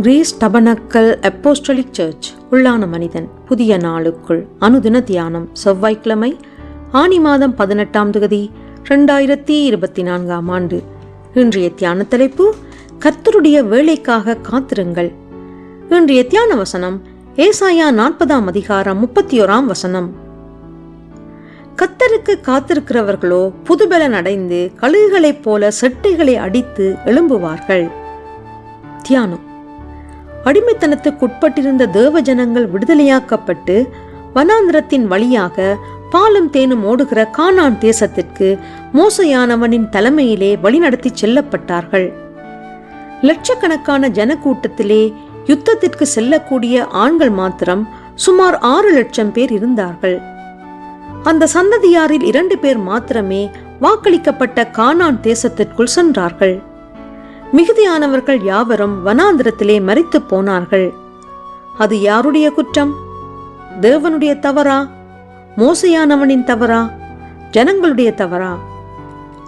Greece tabernacle apostolic search உள்ளான மனிதன் புதிய நாளுக்குள் அனுதின தியானம் செவ்வாய்க்கிழமை ஆனி மாதம் பதினெட்டாம் தேதி ரெண்டாயிரத்தி இருபத்தி நான்காம் ஆண்டு. இன்றைய தியான தலைப்பு கர்த்தருடைய வேலைக்காக காத்திருங்கள். இன்றைய தியான வசனம் ஏசாயா நாற்பதாம் அதிகாரம் முப்பத்தி ஓராம் வசனம். கத்தருக்கு காத்திருக்கிறவர்களோ புதுபலன் அடைந்து கழுகுகளைப் போல செட்டைகளை அடித்து எழும்புவார்கள். தியானம். அடிமைத்தனத்துக்குட்பட்டிருந்த தேவ ஜனங்கள் விடுதலையாக்கப்பட்டு வனாந்திரத்தின் வழியாக பாலும் தேனும் ஓடுகிற கானான் தேசத்திற்கு மோசையானவனின் தலைமையிலே வழிநடத்தி செல்லப்பட்டார்கள். லட்சக்கணக்கான ஜனக்கூட்டத்திலே யுத்தத்திற்கு செல்லக்கூடிய ஆண்கள் மாத்திரம் சுமார் ஆறு லட்சம் பேர் இருந்தார்கள். அந்த சந்ததியாரில் இரண்டு பேர் மாத்திரமே வாக்களிக்கப்பட்ட கானான் தேசத்திற்குள் சென்றார்கள். மிகுதியானவர்கள் யாவரும் வனாந்திரத்திலே மறித்து போனார்கள். அது யாருடைய குற்றம்? தேவனுடைய தவறா? மோசையானவனின் தவறா? ஜனங்களுடைய தவறா?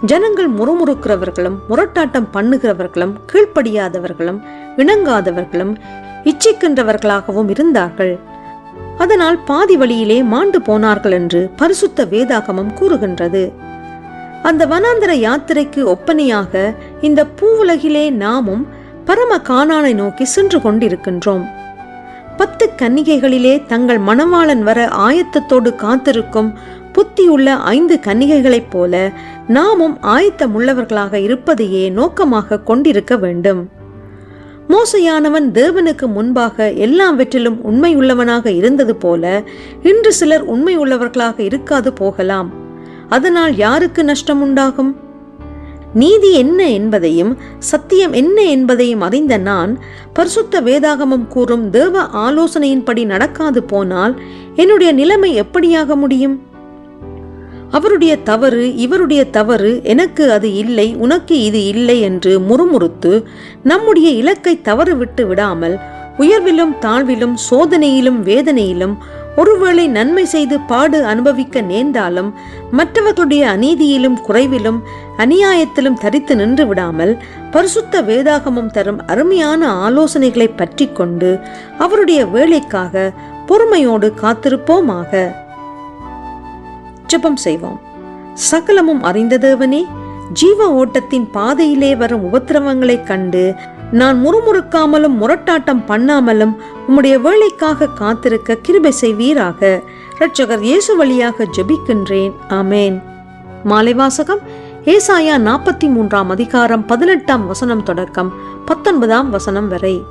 ஜனங்கள் முறுமுறுக்கிறவர்களும் முரட்டாட்டம் பண்ணுகிறவர்களும் கீழ்ப்படியாதவர்களும் இணங்காதவர்களும் இச்சிக்கின்றவர்களாகவும் இருந்தார்கள். அதனால் பாதி வழியிலே மாண்டு போனார்கள் என்று பரிசுத்த வேதாகமம் கூறுகின்றது. அந்த வனாந்தர யாத்திரைக்கு ஒப்பனையாக இந்த பூவுலகிலே நாமும் பரம காணானை நோக்கி சென்று கொண்டிருக்கின்றோம். பத்து கன்னிகைகளிலே தங்கள் மணவாளன் வர ஆயத்தத்தோடு காத்திருக்கும் புத்தியுள்ள ஐந்து கன்னிகைகளைப் போல நாமும் ஆயத்தமுள்ளவர்களாக இருப்பதையே நோக்கமாக கொண்டிருக்க வேண்டும். மோசையானவன் தேவனுக்கு முன்பாக எல்லாவற்றிலும் உண்மையுள்ளவனாக இருந்தது போல இன்று சிலர் உண்மையுள்ளவர்களாக இருக்காது போகலாம். அதனால் யாருக்கு நஷ்டம் உண்டாகும் நீதி என்ன என்பதையும் சத்தியம் என்ன என்பதையும் அறிந்த நான் பரிசுத்த வேதாகமம் கூறும் தேவ ஆலோசனையின்படி நடக்காது போனால் என்னுடைய நிலைமை எப்படியாக முடியும்? அவருடைய தவறு இவருடைய தவறு எனக்கு அது இல்லை உனக்கு இது இல்லை என்று முறுமுறுத்து நம்முடைய இலக்கை தவறு விட்டு விடாமல் உயர்விலும் தாழ்விலும் சோதனையிலும் வேதனையிலும் ஒருவேளை நன்மை செய்து பாடு அனுபவிக்க நேர்ந்தாலும் மற்றவர்களுடைய அநீதியிலும் குறைவிலும் அநியாயத்திலும் தரித்து நின்று விடாமல் பரிசுத்த வேதாகமம் தரும் அருமையான ஆலோசனைகளை பற்றி கொண்டு அவருடைய வேலைக்காக பொறுமையோடு காத்திருப்போமாக. ஜெபம் செய்வோம். சகலமும் அறிந்த தேவனே ஜீவ ஓட்டத்தின் பாதையிலே வரும் உபத்திரவங்களைக் கண்டு நான் முறுமுறுக்காமலும் முரட்டாட்டம் பண்ணாமலும் உம்முடைய வேலைக்காக காத்திருக்க கிருபை செய்வீராக. இரட்சகர் இயேசு வழியாக ஜெபிக்கின்றேன். ஆமேன். மாலை வாசகம். ஏசாயா நாற்பத்தி மூன்றாம் அதிகாரம் பதினெட்டாம் வசனம் தொடக்கம் பத்தொன்பதாம் வசனம் வரை.